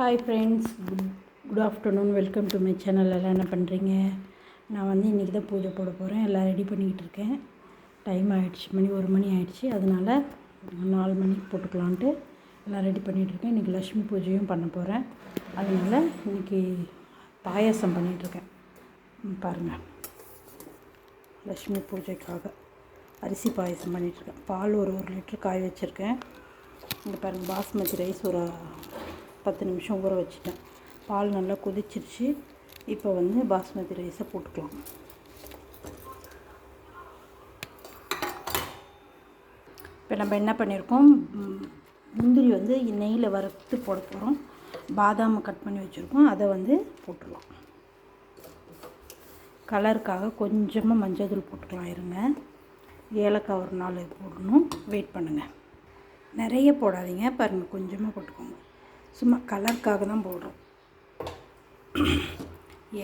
Hi friends good good afternoon welcome to my channel எல்லாம் என்ன பண்ணுறீங்க நான் வந்து இன்றைக்கி தான் பூஜை போட போகிறேன் எல்லாம் ரெடி பண்ணிக்கிட்டு இருக்கேன். டைம் ஆகிடுச்சு மணி ஒரு மணி ஆகிடுச்சு அதனால் நாலு மணிக்கு போட்டுக்கலான்ட்டு எல்லாம் ரெடி பண்ணிகிட்ருக்கேன் இன்றைக்கி லக்ஷ்மி பூஜையும் பண்ண போகிறேன் அதனால் இன்றைக்கி பாயாசம் பண்ணிகிட்ருக்கேன் பாருங்கள் லக்ஷ்மி பூஜைக்காக அரிசி பாயசம் பண்ணிகிட்ருக்கேன் பால் ஒரு ஒரு லிட்டர் காய வச்சுருக்கேன். இங்கே பாருங்கள் பாஸ்மதி ரைஸ் ஒரு பத்து நிமிஷம் ஊற வச்சுட்டேன். பால் நல்லா கொதிச்சிருச்சு. இப்போ வந்து பாஸ்மதி ரைஸை போட்டுக்கலாம். இப்போ நம்ம என்ன பண்ணியிருக்கோம்? முந்திரி வந்து நெய்யில் வறுத்து போட போகிறோம் பாதாமை கட் பண்ணி வச்சுருக்கோம். அதை வந்து போட்டுடலாம் கலருக்காக கொஞ்சமாக மஞ்சள் தூள் போட்டுக்கலாம் இருங்க. ஏலக்காய் ஒரு நாள் போடணும். வெயிட் பண்ணுங்கள் நிறைய போடாதீங்க. பாருங்கள் கொஞ்சமாக போட்டுக்கோங்க. சும்மா கலருக்காக தான் போடுறோம்.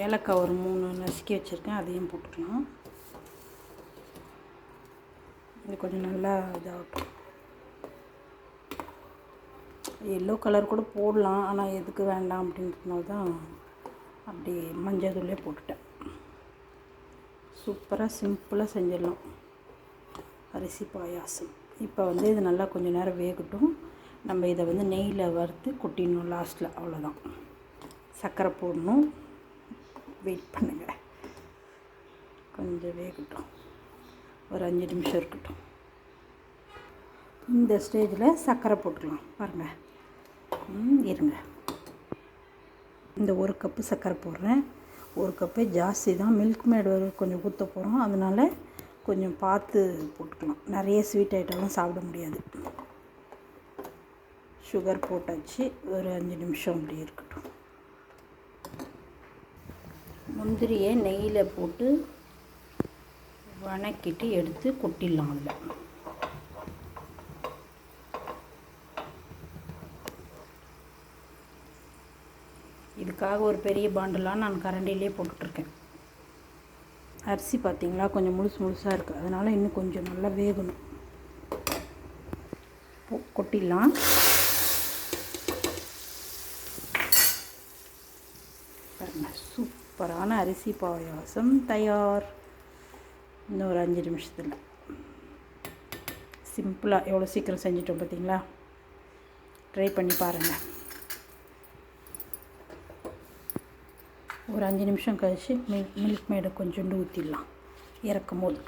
ஏலக்காய் ஒரு மூணு நசுக்கி வச்சுருக்கேன் அதையும் போட்டுக்கலாம். இது கொஞ்சம் நல்லா இதாகட்டும். எல்லோ கலர் கூட போடலாம் ஆனால் எதுக்கு வேண்டாம் அப்படின்றதுனால தான் அப்படி மஞ்சள் தூளே போட்டுட்டேன். சூப்பராக சிம்பிளாக செஞ்சிடலாம். அரிசி பாயாசம். இப்போ வந்து இது நல்லா கொஞ்சம் நேரம் வேகட்டும். நம்ம இதை வந்து நெய்யில் வறுத்து கொட்டிடணும் லாஸ்ட்டில் அவ்வளோதான். சர்க்கரை போடணும். வெயிட் பண்ணுங்கள் கொஞ்சம் வேகட்டும். ஒரு அஞ்சு நிமிஷம் இருக்கட்டும். இந்த ஸ்டேஜில் சர்க்கரை போட்டுக்கலாம். பாருங்கள் இருங்க. இந்த ஒரு கப்பு சர்க்கரை போடுறேன். ஒரு கப்பே ஜாஸ்தி தான். மில்க் மேட் கொஞ்சம் ஊற்ற போகிறோம் அதனால் கொஞ்சம் பார்த்து போட்டுக்கலாம். நிறைய ஸ்வீட் ஐட்டம்லாம் சாப்பிட முடியாது. சுகர் போட்டாச்சு. ஒரு அஞ்சு நிமிஷம் அப்படி இருக்கட்டும். முந்திரியை நெய்யில் போட்டு வணக்கிட்டு எடுத்து கொட்டிடலாம் அதில். இதுக்காக ஒரு பெரிய பாண்டெலாம் நான் கரண்டிலே போட்டுட்ருக்கேன். அரிசி பார்த்தீங்களா? கொஞ்சம் முழுசு முழுசாக இருக்குது அதனால் இன்னும் கொஞ்சம் நல்லா வேகணும். போ- கொட்டிடலாம். சூப்பரான அரிசி பாயாசம் தயார். இன்னும் ஒரு அஞ்சு நிமிஷத்தில். சிம்பிளாக எவ்வளோ சீக்கிரம் செஞ்சிட்டோம் பார்த்தீங்களா ட்ரை பண்ணி பாருங்கள் ஒரு அஞ்சு நிமிஷம் கழிச்சு மில் மில்க் மேடை கொஞ்சோண்டு ஊற்றிடலாம் இறக்கும் போது.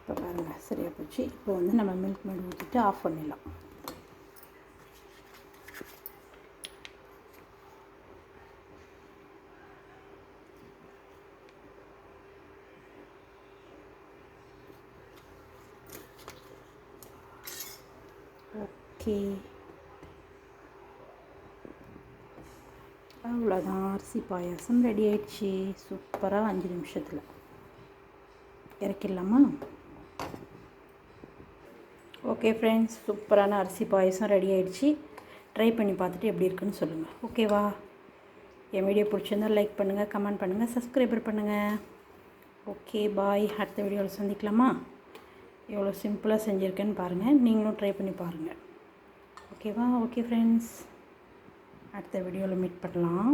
இப்போ பாருங்கள் சரியாக போச்சு. இப்போ வந்து நம்ம மில்க் மேடு ஊற்றிட்டு ஆஃப் பண்ணிடலாம். ஓகே. அவ்வளோதான் அரிசி பாயாசம் ரெடி ஆயிடுச்சு. சூப்பராக அஞ்சு நிமிஷத்தில். இறக்கிடலாமா? ஓகே ஃப்ரெண்ட்ஸ் சூப்பரான அரிசி பாயசம் ரெடி ஆயிடுச்சு. ட்ரை பண்ணி பார்த்துட்டு எப்படி இருக்குன்னு சொல்லுங்கள் ஓகேவா என் வீடியோ பிடிச்சிருந்தா லைக் பண்ணுங்கள் கமெண்ட் பண்ணுங்கள் சப்ஸ்கிரைபர் பண்ணுங்கள் ஓகே பாய் அடுத்த வீடியோவில் சந்திக்கலாமா? எவ்வளோ சிம்பிளாக செஞ்சுருக்கேன்னு பாருங்கள் நீங்களும் ட்ரை பண்ணி பாருங்கள் ஓகேவா? ஓகே ஃப்ரெண்ட்ஸ் அடுத்த வீடியோவில் மீட் பண்ணலாம்.